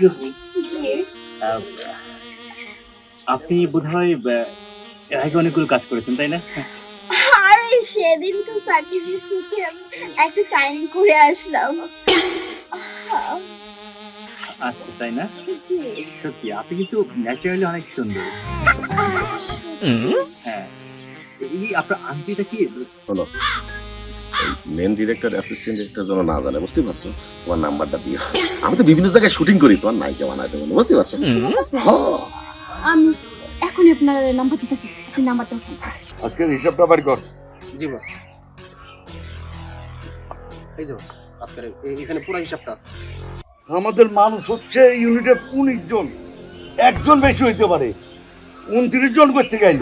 Excuse me জি। আপনি বোধহয় আহ, এর আগে অনেকগুলো কাজ করেছেন তাই না? আরে সেদিন তো আমি একটা সাইনিং করে আসলাম। আচ্ছা তাই না? জি। সত্যি আপনি কিন্তু ন্যাচারালি অনেক সুন্দর। হ্যাঁ। এই আপনার আন্টিটা কি? হলো। মেন ডিরেক্টর অ্যাসিস্ট্যান্ট ডিরেক্টর যেন না জানে বুঝতে পারছ? তোমার নাম্বারটা দিও। আমি তো বিভিন্ন জায়গায় শুটিং করি তোমার নায়িকা বানাইতে বলো বুঝতে পারছ? হ্যাঁ আমি এখনই আপনার নাম্বার দিতেছি আপনি নাম্বারটা উঠান আজকের হিসাবটা বাড়ি কর। জি বস। এই যে আজকের এখানে পুরো হিসাবটা আছে। আমাদের মানুষ হচ্ছে ইউনিটে উনিশ জন। একজন বেশি হইতে পারে। উনত্রিশ জন করতে গেল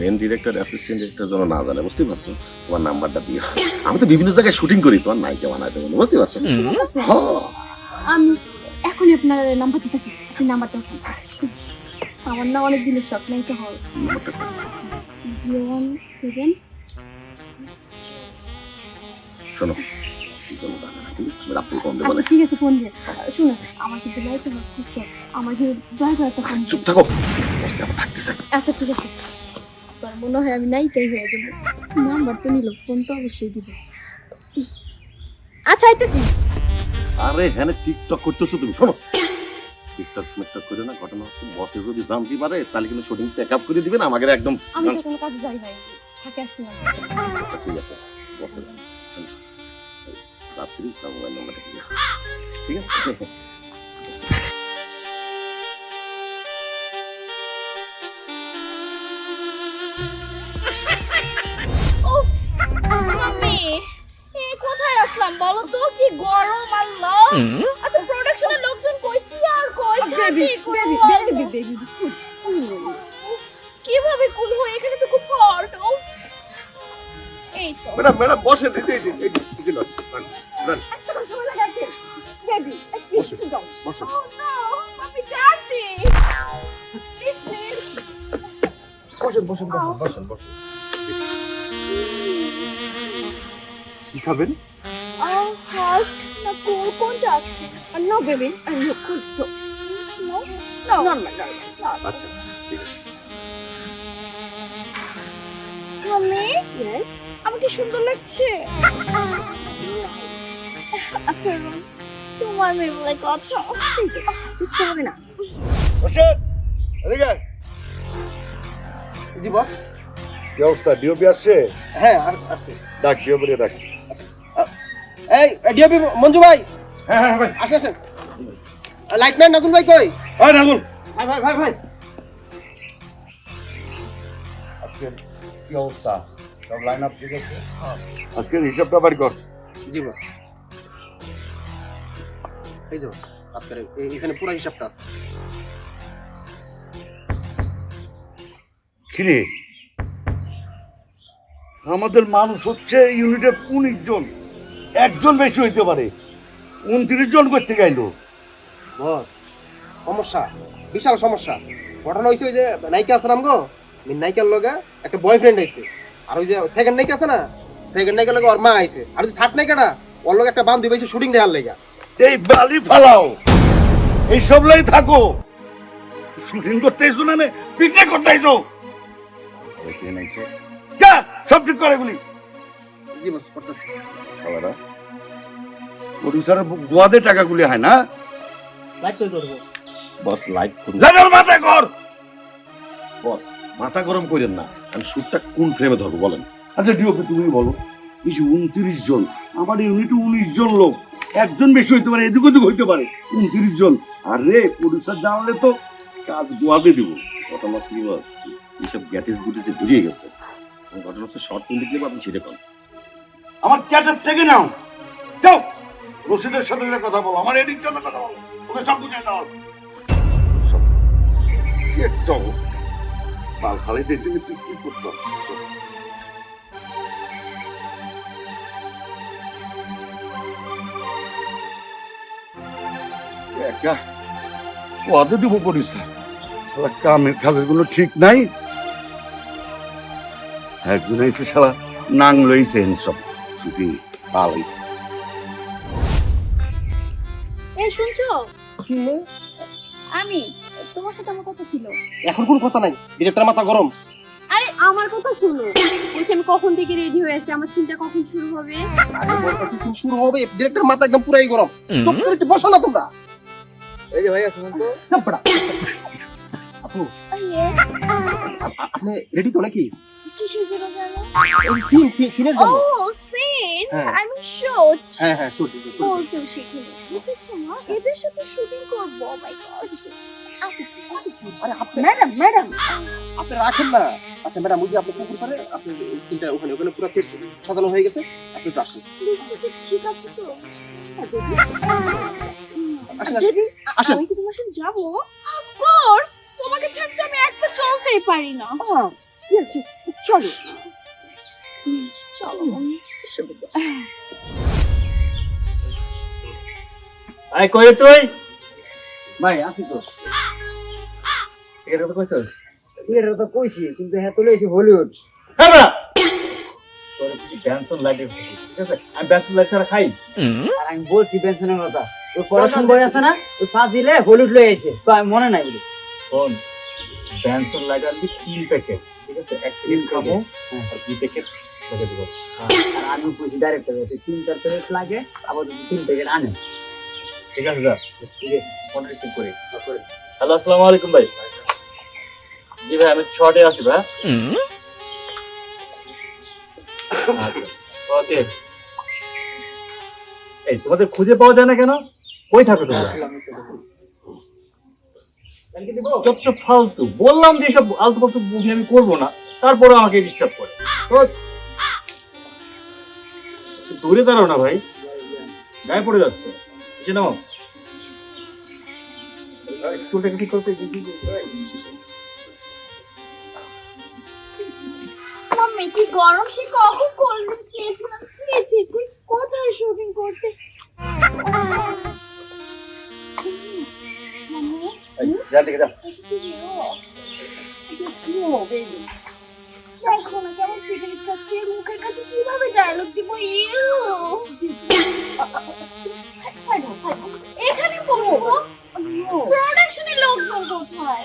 মেন ডিরেক্টর অ্যাসিস্ট্যান্ট ডিরেক্টর যেন না জানে বুঝতে পারছ? তোমার নাম্বারটা দিও। আমি তো বিভিন্ন জায়গায় শুটিং করি তোমার নায়িকা বানাইতে বলো বুঝতে পারছ? আমি এখনই আপনার নাম্বার দিতেছি আপনি নাম্বারটা উঠান। আমার না অনেক দিনের এটা হয়। নাম্বারটা জিরো ওয়ান সেভেন। শোনো ঠিক আছে? ফোন আচ্ছা ঠিক আছে ফোন দিয়ে। শুনুন আমার কিন্তু লাইফে খুব শখ আমার কিন্তু দয়া করে একটা ফোন চুপ থাকো। আমার আচ্ছা ঠিক আছে। মনে হয় আমি নাইকাই হয়ে যাব। নাম্বার তো নিল ফোন তো অবশ্যই দিব। আচ্ছা আইতেছি। আরে হ্যাঁ টিকটক করতেছো তুমি শোনো। টিকটক টিকটক করে না ঘটনা হচ্ছে বসে যদি জানতে পারে তাহলে কিন্তু শুটিং প্যাক আপ করে দিবেন আমাকে একদম আমি তো কোনো কাজে যাই নাই থাকে আসছি না। আচ্ছা ঠিক আছে বসে রাত্রি তার মোবাইল নাম্বারটা ঠিক আছে? আসলাম বলো তো কি গরম আল্লাহ। আচ্ছা প্রোডাকশনের লোকজন কইছি আর কই? ছাড়ি কীভাবে কুল হয়ে? এখানে তো খুব হট এই তো। ম্যাডাম ম্যাডাম বসে দিতে দিন এই যে, এই যে। Oh প্লিজ প্লিজ বসেন বসেন বসেন। বসেন বসেন। কি খাবেন? না কোল কোনটা আছে? normal. আচ্ছা ঠিক আছে। Mummy Yes. আমাকে সুন্দর লাগছে। আপনার তোমার মেয়ে বলে কথা। হবে না। বসে এদিকে জি বস। কি অবস্থা? ডিওপি আসছে? হ্যাঁ আর আসছে। ডাক ডিওপি ডাক। এই ডিওপি মঞ্জু ভাই। হ্যাঁ হ্যাঁ ভাই। আসেন আসেন লাইটম্যান নাজুল ভাই কই? ভাই ভাই ভাই ভাই ভাই। আজকের কি অবস্থা? সব লাইন আপ ঠিক আছে? আজকের হিসাবটা বাড়ি কর। জি বস এই যে আজকের এ- এখানে পুরো হিসাবটা আছে। কিরে আমাদের মানুষ হচ্ছে ইউনিটে উনিশ জন। একজন বেশি হইতে পারে। উনত্রিশ জন করতে গেল বস সমস্যা বিশাল সমস্যা। ঘটনা হয়েছে ওই যে নায়িকা আছে নাম গো ওই নায়িকার লগে একটা বয়ফ্রেন্ড আইছে আর ওই যে সেকেন্ড নায়িকা আছে না সেকেন্ড নায়িকার লগে ওর মা আইছে আর যে থার্ড নায়িকাটা ওর লগে একটা বান্ধবী আইছে শুটিং দেওয়ার লেগা এই বালি ফালাও। এই সব লাই থাকো। শুটিং করতে এসো না পিকনিক করতে এসো। যা সব ঠিক করে গুলি জি বস করতেছি। খাবারা প্রডিউসারের গোয়াদে টাকাগুলি হয় না? লাইক করে করব বস লাইক করুন। মাথায় কর! বস মাথা গরম করেন না। আমি শুটটা কোন ফ্রেমে ধরবো বলেন? আচ্ছা ডিওপি তুমি বলো। এই যে উনত্রিশ জন আমার ইউনিটে উনিশ জন লোক একজন বেশি হইতে পারে এদিক ওদিক হইতে পারে। উনত্রিশ জন। আরে প্রডিউসার জানলে তো কাজ গোয়াদে দিব। ঘটনা কি বস এইসব গ্যাটিস গুটিসে ঘুরিয়ে গেছে। ঘটনা হচ্ছে শর্ট ফিল্ম দেখলে আপনি সেটা করেন আমার চ্যাটার থেকে নাও। যাও। রশিদের সাথে কথা বলো, আমার এডির সাথে কথা বলো। ওকে সব বুঝিয়ে দাও। পরিষ্কার। কামের ঠিক নাই। একজন এসে শালা নাং লইছে সব। ছুটি পালাইছে এই শুনছো? আমি তোমার সাথে আমার কথা ছিল। এখন কোন কথা নাই ডিরেক্টর মাথা গরম। আরে আমার কথা শুনো। বলছি আমি কখন থেকে রেডি হয়ে আছি? আমার চিন্তা কখন শুরু হবে? আরে বলতেছি scene শুরু হবে ডিরেক্টর মাথা একদম পুরাই গরম। চুপ করে একটু বসো না তোমরা। এই যে ভাইয়া শুনুন তো। চুপ পড়া আপু ইয়েস আপনি রেডি তো নাকি? কিসের জন্য জানো? এই সিন সিনের ও জন্য। সিন হ্যাঁ। আই এম শর্ট হ্যাঁ হ্যাঁ শিখে বুঝেছ না এদের সাথে শুটিং করব? Oh মাই গড আরে আপনি ম্যাডাম ম্যাডাম! আপনি রাখেন না। আচ্ছা ম্যাডাম বুঝি আপনি পুকুর পারে আপনি সিনটা ওখানে ওখানে পুরো সেট সাজানো হয়ে গেছে। আপনি আসুন। লিস্টটা ঠিক আছে তো? আসেন আসেন। আসেন। আমি কি তোমার সাথে যাব? অফকোর্স তোমাকে আমি চলতেই পারি না। ইয়েস ইয়েস চলো। চলো। আয় কই রে তুই? ভাই আছি তো। এটা তো কইছস? এটা তো কইছি কিন্তু হ্যাঁ তো লইছি হলিউড হ্যাঁ না তোর কিছু ব্যানসন লাইটের ঠিক আছে? আমি ব্যানসন লাইট ছাড়া খাই। আর আমি বলছি বেনশনের কথা ওই প্রোডাকশন বয় আছে না? ওই দিলে হলিউড লই আইছে। তো আমি মনে নাই বলি শোন ব্যানসন লাইট আনবি তিন প্যাকেট ঠিক আছে? এক প্যাকেট। খাব হ্যাঁ। আর দুই প্যাকেট তোকে দেবো। আর আমি কইছি ডাইরেক্টর তিন চার প্যাকেট লাগে আবার যদি তিন প্যাকেট আনে। ঠিক আছে ঠিক আছে ফোন রিসিভ করি। হ্যালো আসসালামু আলাইকুম ভাই। জি ভাই আমি আছি ভাই। ওকে। এই তোমাদের খুঁজে পাওয়া যায় না কেন? কই থাকো তোমরা? চুপ চুপ ফালতু। বললাম যে সব আলতু ফালতু মুভি আমি করব না তারপরে আমাকে ডিস্টার্ব করে। তো দূরে দাঁড়াও না ভাই। গায়ে পড়ে যাচ্ছে। বুঝে নাও স্কুলটাকে ঠিক করছে মাম্মি কি গরম? সে কখন কোল্ড ড্রিঙ্ক খেয়েছিলাম ছি ছি ছি কোথায় শুটিং করতে? মাম্মি যা দেখে যা দেখো না কেমন সিগারেট খাচ্ছে মুখের কাছে কীভাবে ডায়লগ দিব? ইউ! এখানে বসো প্রোডাকশনের লোকজন কোথায়?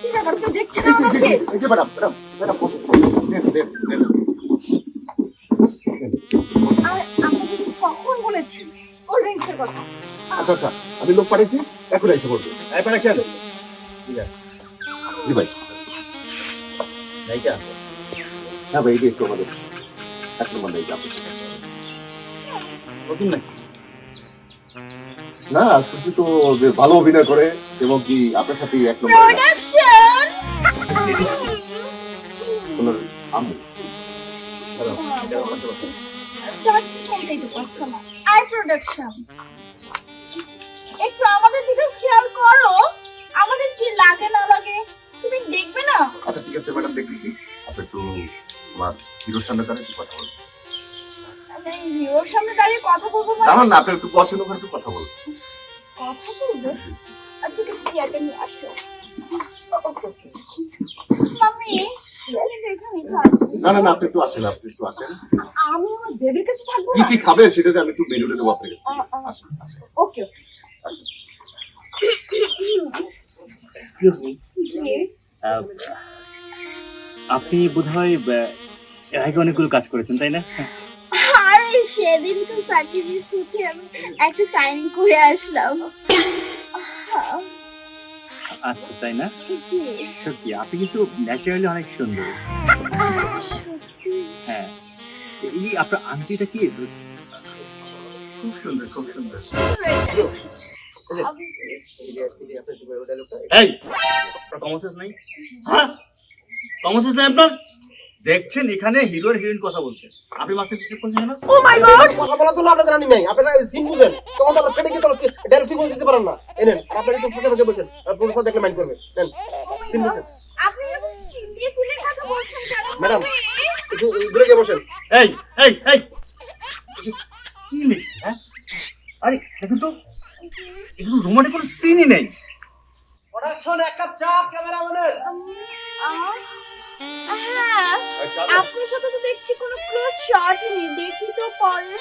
কি ব্যাপার? কেউ দেখছে না আমাদেরকে? এই যে ম্যাডাম ম্যাডাম ম্যাডাম বসুন দেন, দেন, দেন। আর আপনাকে কখন বলেছি? কোল্ড ড্রিঙ্কসের কথা। আচ্ছা আচ্ছা আমি লোক পাঠিয়েছি এখন এসে পড়বে এই প্রোডাকশন জি ভাই। নাইকা হ্যাঁ ভাই একটু আমাদের এক নম্বর নেই যাব। নতুন নাকি? না শুনছি তো যে ভালো অভিনয় করে এবং কি আপনার সাথে এক নম্বর প্রোডাকশন ওনার আম্মু ডাকছি শুনতেই তো পাচ্ছ না আই প্রোডাকশন। একটু আমাদের দিকে খেয়াল করো আমাদের কি লাগে না লাগে তুমি দেখবে না? আচ্ছা ঠিক আছে ম্যাডাম দেখতেছি। আপনি একটু আমার হিরোর সামনে দাঁড়িয়ে একটু কথা হিরোর সামনে দাঁড়িয়ে কথা বলব মানে? দাঁড়ান না আপনি একটু বসেন ওখানে একটু কথা বলুন। কথা বলব? আর ঠিক আছে চেয়ারটা নিয়ে আসো। মামি এখানে থাকবে। না না না আপনি একটু আসেন আপনি একটু আসেন। আমি আমার বেবির কাছে থাকব কি কি খাবেন সেটা আমি একটু দেবো আপনার কাছে আ, আ। আসুন আসুন। ওকে আসুন। এক্সকিউজ মি জি। আপনি বোধহয় এর আগে অনেকগুলো কাজ করেছেন তাই না? আরে সেদিন তো সার্টিফিকেট সুতে আমি একটা সাইনিং করে আসলাম। আচ্ছা তাই না? জি। সত্যি আপনি কিন্তু ন্যাচারালি অনেক সুন্দর। হ্যাঁ। এই আপনার আংটিটা কি? খুব সুন্দর খুব সুন্দর। এই! কমন সেন্স নাই? হ্যাঁ? কমন সেন্স নাই আপনার? দেখছেন এখানে হিরোর হিরোইন কথা বলছেন আপনি মাথায় ডিস্টার্ব করছেন কেন? ও মাই গড কথা বলার জন্য আপনাদের আনি নাই। আপনারা সিন বুঝেন। তখন তো আপনারা সেটা কি তোলা ডাইরেক্ট ঠিক দিতে পারেন না। এনেন আর আপনারা একটু ফুটে ফুটে বসেন। আর প্রফেসর দেখলে মাইন্ড করবে নেন সিন বুঝেন। আপনি চিল্লিয়ে চিল্লিয়ে কথা বলছেন কেন ম্যাডাম একটু দূরে গিয়ে বসেন। এই এই এই! কি লিখছে হ্যাঁ? আরে দেখুন তো। এখানে রোমান্টিক কোনো সিনই নেই। প্রোডাকশন এক কাপ চা ক্যামেরাম্যানের আহ, হ্যাঁ আপনার সাথে তো দেখছি কোনো ক্লোজ শট নেই। দেখি তো পরে।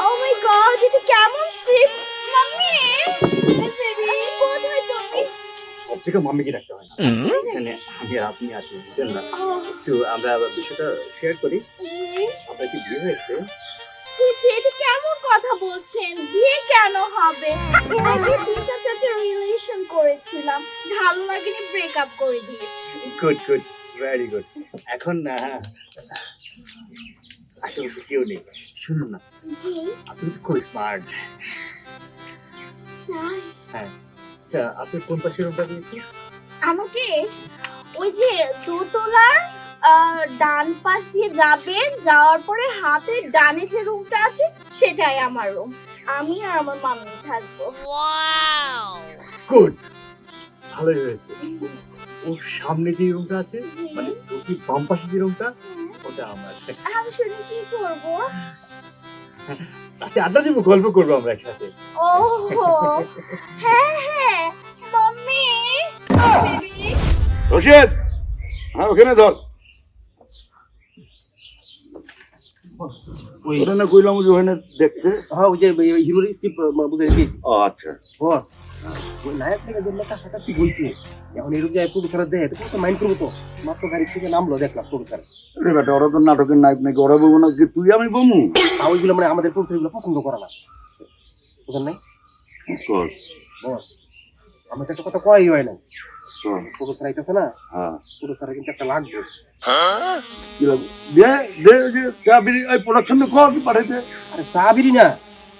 ও মাই গড এটা কেমন স্ক্রিপ্ট মাম্মি! বেবি কোথায় তুমি? সব থেকে মাম্মিকে রাখতে হয় এখানে আমি আর আপনি আছি বুঝছেন না? একটু আমরা বিষয়টা শেয়ার করি। আপনার কি বিয়ে হয়েছে? ছি ছি এটা কেমন কথা বলছেন? বিয়ে কেন হবে? এর আগে তিনটা চারটে রিলেশন করেছিলাম। ভালো লাগেনি ব্রেকআপ করে দিয়েছি। গুড গুড ভেরি গুড এখন না আশেপাশে কেউ নেই। শুনুন না জি। আপনি তো খুব স্মার্ট তাই? আচ্ছা আপনি কোন পাশে রুমটা দিয়েছেন আমাকে ওই যে দোতলার ডান পাশ দিয়ে যাবেন যাওয়ার পরে হাতের ডানে যে রুমটা আছে সেটাই আমার রুম আমি আর আমার মাম্মি থাকব। গুড ভালোই হয়েছে। ওর সামনে যে রুমটা আছে মানে রুটির বাম পাশে যে রুমটা ওটা আমার। আমি শুনে কি করব? রাতে আড্ডা দিব গল্প করব আমরা একসাথে। ও হ্যাঁ হ্যাঁ। মাম্মি! বেবি রশিদ! হ্যাঁ ওখানে ধর। না কইলাম যে ওখানে দেখতে? হ্যাঁ ওই যে হিরোর স্ক্রিপ্ট বুঝে দিয়েছি। ও আচ্ছা। বস ওই নায়ক থেকে যে লেখা কাছাকাছি গইছে এখন এরকম যায় প্রফেসর দেয় তো প্রফেসর মাইন্ড করব তো? মাত্র গাড়ি থেকে নামলো দেখলাম প্রফেসর রে বেটা ওরা তো নাটকের নায়ক নাকি? ওরা বলব না যে তুই আমি বমু। তা ওইগুলো মানে আমাদের প্রফেসর এগুলো পছন্দ করে না। বুঝলেন নাই? বস আমি তো একটা কথা কয়ই হয় না আইতেছে না? হ্যাঁ। প্রফেসর কিন্তু একটা লাগবে। কি লাগবে? দে দে ওই যে চাবি ওই প্রোডাকশন কর পাঠাইতে। আরে সাবিরি না।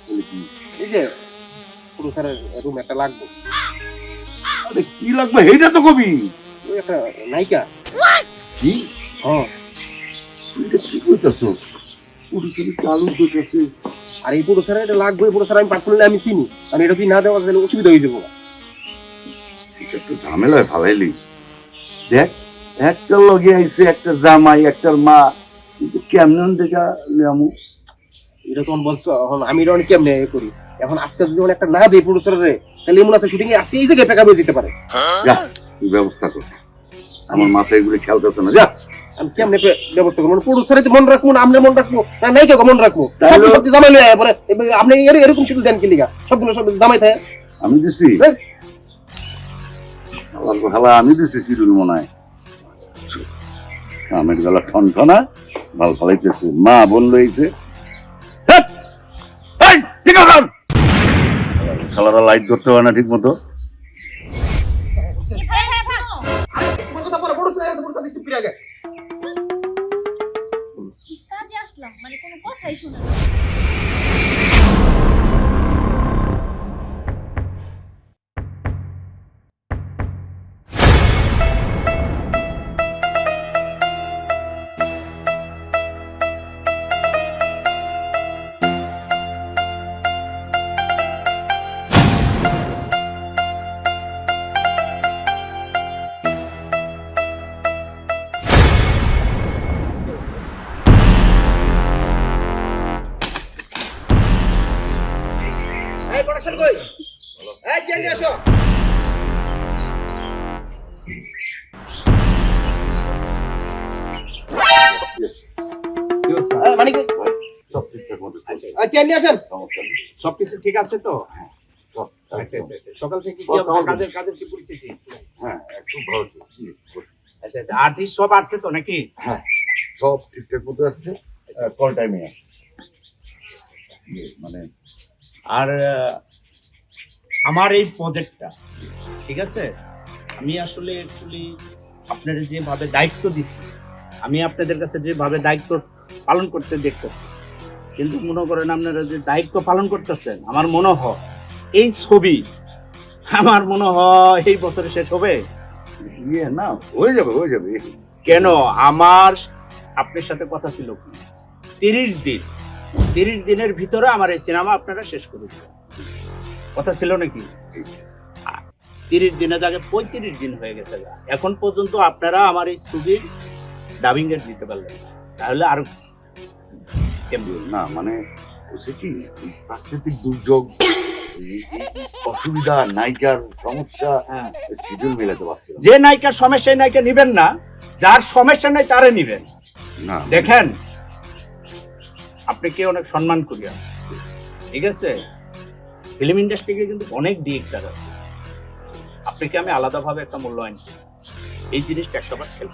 বলি কি? এই যে প্রফেসরের রুম একটা লাগবে। আরে কি লাগবে? এইটা তো কবি। ওই একটা নায়িকা। কি? হ্যাঁ। তুই কি কইতাছস পুরুষের কালু দোষ আছে আর এই এটা লাগবে প্রফেসর আমি পার্সোনালি আমি চিনি। আমি এটা যদি না দেওয়া তাহলে অসুবিধা হয়ে যাব। একটু ঝামেলায় ফালাইলি দেখ একটা লগে আইছে একটা জামাই একটার মা কিন্তু কেমন দেখা লিয়ামু এটা তখন বলছো এখন আমি এটা অনেক কেমনে এ করি? এখন আজকে যদি মানে একটা না তাহলে এমন আছে শুটিং এ আজকে এই জায়গায় হয়ে যেতে পারে। যা তুই ব্যবস্থা কর। আমার মাথায় এগুলো খেলতেছে না যা। আমি কেমনে ব্যবস্থা করব? মানে প্রডিউসারে মন রাখব না মন রাখব না নাই কেউ মন রাখব সব সব জামাই লয়ে পরে আপনি এর- এরকম শুধু দেন কি লিগা? সবগুলো সব জামাই থাকে। আমি দিছি। আমি দিছি শিরুল মনে হয় কামের গলা ঠন ঠনা ভালো ফালাইতেছে মা বোন লইছে শালারা লাইট ধরতে হয় না ঠিক মতো মানে কোনো কথাই শোনা চেন নিয়ে আসেন? নেই। সবকিছু ঠিক আছে তো? সব আচ্ছা, আচ্ছা, আচ্ছা। সকাল থেকে কি বস, কাজের কাজের কি পরিস্থিতি? হ্যাঁ একটু ভালো তো। জি, বসুন। আচ্ছা। আচ্ছা আর্টিস্ট সব আসছে তো নাকি? হ্যাঁ সব ঠিকঠাক মতো আসছে। কল টাইমে আসছে। মানে আর আহ, আমার এই প্রজেক্টটা ঠিক আছে? আমি আসলে অ্যাকচুয়ালি আপনাদের যেভাবে দায়িত্ব দিছি আমি আপনাদের কাছে যেভাবে দায়িত্ব পালন করতে দেখতেছি কিন্তু মনে করেন আপনারা যে দায়িত্ব পালন করতেছেন আমার মনে হয় এই ছবি আমার মনে হয় এই বছরে শেষ হবে। ইয়ে না হয়ে যাবে হয়ে যাবে। কেন? আমার আপনার সাথে কথা ছিল কি? তিরিশ দিন তিরিশ দিনের ভিতরে আমার এই সিনেমা আপনারা শেষ করে দিবেন কথা ছিল নাকি? তিরিশ দিনের আগে পঁয়ত্রিশ দিন হয়ে গেছে এখন পর্যন্ত আপনারা আমার এই ছবির ডাবিং এর দিতে পারলেন তাহলে আর কেমন? না মানে হচ্ছে কি প্রাকৃতিক দুর্যোগ অসুবিধা নায়িকার সমস্যা হ্যাঁ। শিডিউল মেলাতে পারছে যে নায়িকার সমস্যা নায়িকা নিবেন না যার সমস্যা নাই তারে নিবেন। না দেখেন আপনি কে অনেক সম্মান করিয়া ঠিক আছে? ফিল্ম ইন্ডাস্ট্রিকে কিন্তু অনেক ডিরেক্টর আছে। আপনাকে আমি আলাদাভাবে একটা মূল্যায়ন করি। এই জিনিসটা একটা বার খেলব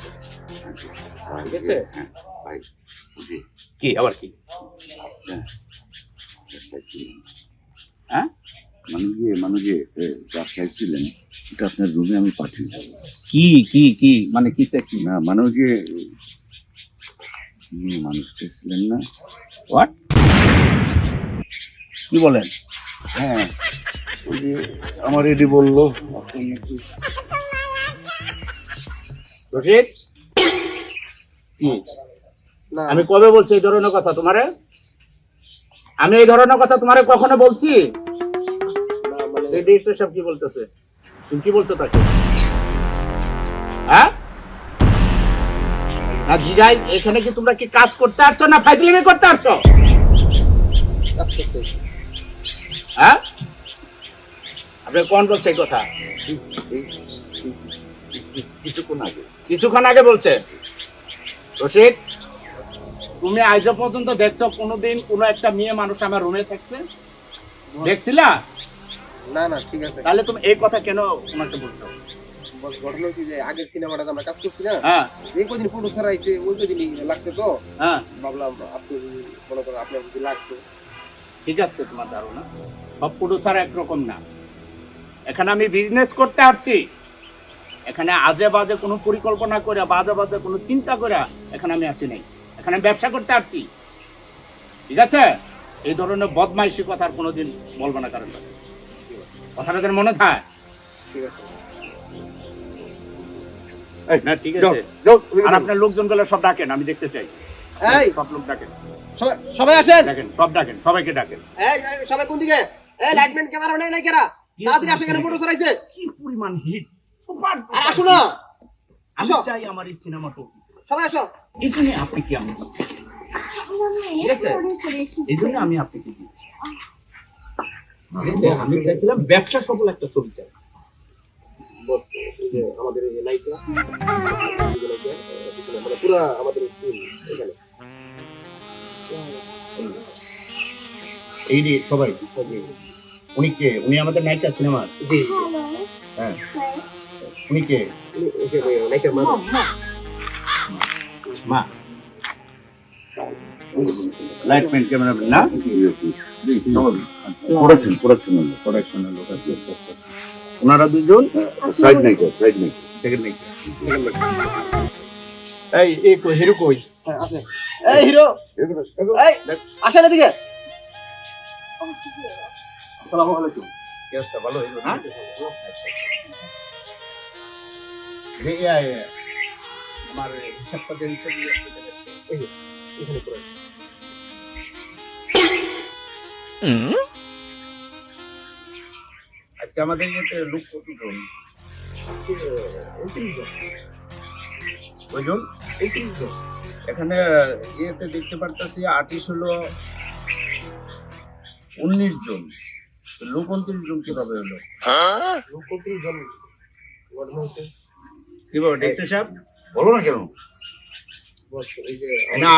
ঠিক আছে? হ্যাঁ, ভাই কি? আবার কি? হ্যাঁ? চাইছিলেন হ্যাঁ মানে যে মানে যে যা চাইছিলেন এটা আপনার রুমে আমি পাঠিয়ে দেবো। কি কি কি? মানে কি চাইছি না মানে ওই যে মানুষ চাইছিলেন না। হোয়াট কি বলেন? হ্যাঁ ওই যে আমার এডি বলল আপনি রশিদ? কি? আমি কবে বলছি এই ধরনের কথা তোমারে? আমি এই ধরনের কথা তোমারে কখনো বলছি? মানে ডিরেক্টর সাহেব কি বলতেছে? তুমি কি বলছো তাকে? হ্যাঁ? জিগাই এখানে কি তোমরা কি কাজ করতে আসছো না ফাইজলিমি করতে আসছো? কাজ করতেছি হ্যাঁ? আপনি কোন বলছে কথা? কিছুক্ষণ আগে। কিছুক্ষণ আগে বলছে। রশিদ? তুমি আজও পর্যন্ত দেখছ কোনোদিন কোনো একটা মেয়ে মানুষ আমার রুমে থাকছে? দেখছিলা? না না ঠিক আছে। তাহলে তুমি এই কথা কেন ওনাকে বলছো? বস ঘটনা হচ্ছে যে আগের সিনেমাটা আমরা কাজ করছি না হ্যাঁ। যে কদিন প্রডিউসার আইছে ওই কদিনই লাগছে তো। হ্যাঁ। ভাবলাম আজকে মনে করো আপনার যদি লাগতো। ঠিক আছে তোমার ধারণা। সব প্রডিউসার একরকম না। এখানে আমি বিজনেস করতে আসছি। এখানে আজে বাজে কোনো পরিকল্পনা করে বাজে বাজে কোনো চিন্তা করে এখানে আমি আসি নাই। এখানে আমি ব্যবসা করতে আসছি। ঠিক আছে? এই ধরনের বদমাইশি কথা আর কোনোদিন বলব না কারোর সাথে। কথাটা যেন মনে থাকে ঠিক আছে। না ঠিক আছে। আর আপনার লোকজনগুলো সব ডাকেন আমি দেখতে চাই। এই সব লোক ডাকেন। সবাই আসেন। ডাকেন সব ডাকেন সবাইকে ডাকেন। এই সবাই কোন দিকে? এই লাইটম্যান ক্যামেরা নেই নাই কেরা তাড়াতাড়ি আসো কি পরিমাণ হিট? আর আসো না। আমি আসো। চাই আমার এই সিনেমাটা সবাই আসো। এই জন্য আপনি কি আমি ঠিক আছে? এই জন্য আমি আপনাকে দিই আমি চাইছিলাম ব্যবসা সফল একটা ছবি চাই। এই যে আমাদের পিছনে মানে পুরা আমাদের এখানে। এই সবাই সবাই। উনি কে? উনি আমাদের নায়িকা সিনেমার। জি হ্যাঁ। উনি কে? নায়িকার মা। মা। লাইটম্যান ক্যামেরা না? প্রোডাকশন প্রোডাকশন প্রোডাকশনের লোক আছে আচ্ছা আচ্ছা ওনারা দুজন? সাইড নাই সাইড নাই সেকেন্ড নায়িকা এই এই কই হিরো কই? হ্যাঁ আছে। এই হিরো! এই আসেন এদিকে। আসসালামু আলাইকুম। কি অবস্থা? ভালো? হইল না যে ইয়া, ইয়া, আমার হিসাবটা এখানে করে। আজকে আমাদের ইয়েতে লোক কতজন? আজকে উনত্রিশ জন। উনত্রিশ জন। এখানে ইয়েতে দেখতে পারতেছি আর্টিস্ট হলো উনিশ জন। লোক উনত্রিশ জন কীভাবে হলো? কতজন জন। ঘটনা হচ্ছে কীভাবে? ডাক্তার সাহেব? বলো না কেন? বস এই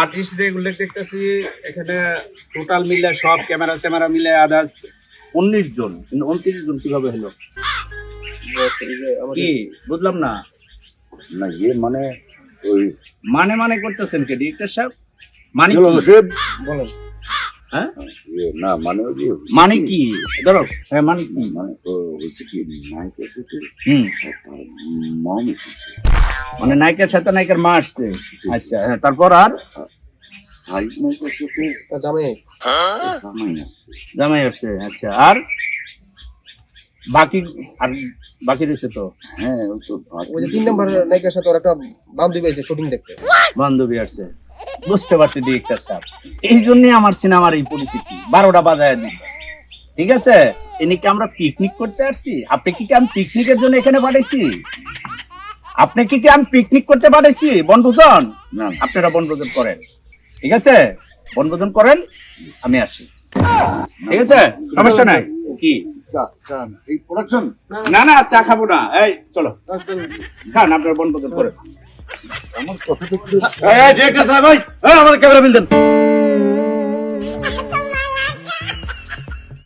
আর্টিস্ট যে উল্লেখ দেখতেছি এখানে টোটাল মিলে সব ক্যামেরা ক্যামেরা মিলে আদার্স উনিশ জন। কিন্তু উনত্রিশ জন কীভাবে হলো? বস এই যে আমাদের কি? বুঝলাম না। না ইয়ে মানে ওই মানে মানে করতেছেন কি? ডিরেক্টর সাহেব? মানে বলো হ্যাঁ? না মানে ওই মানে কি? ধরো। হ্যাঁ মানে কি? মানে তো হচ্ছে কি সাথে হুম। মম এসেছে। মানে নায়িকার সাথে নায়িকার মা আসছে। আচ্ছা হ্যাঁ, তারপর আর? জামাই আসছে আচ্ছা আর? বাকি আর বাকি রয়েছে তো? হ্যাঁ ওই তো ওই যে তিন নম্বর নায়িকার সাথে ওর একটা বান্ধবী আছে শুটিং দেখতে। বান্ধবী আছে। বুঝতে পারছি ডিরেক্টর স্যার। এই জন্য আমার সিনেমার এই পরিস্থিতি বারোটা বাজায় দিচ্ছে ঠিক আছে? এনেকে আমরা পিকনিক করতে আসছি? আপনি কি কি আমি পিকনিকের জন্য এখানে পাঠাইছি? আপনি কি কি আমি পিকনিক করতে পাঠাইছি বনভোজন না আপনারা বনভোজন করেন ঠিক আছে বনভোজন করেন আমি আসি ঠিক আছে সমস্যা নাই কি চা চা না। না না চা খাব না এই চলো খান আপনার বনভোজন করেন আমার কথা এই, আমাদের ক্যামেরা বিল দেন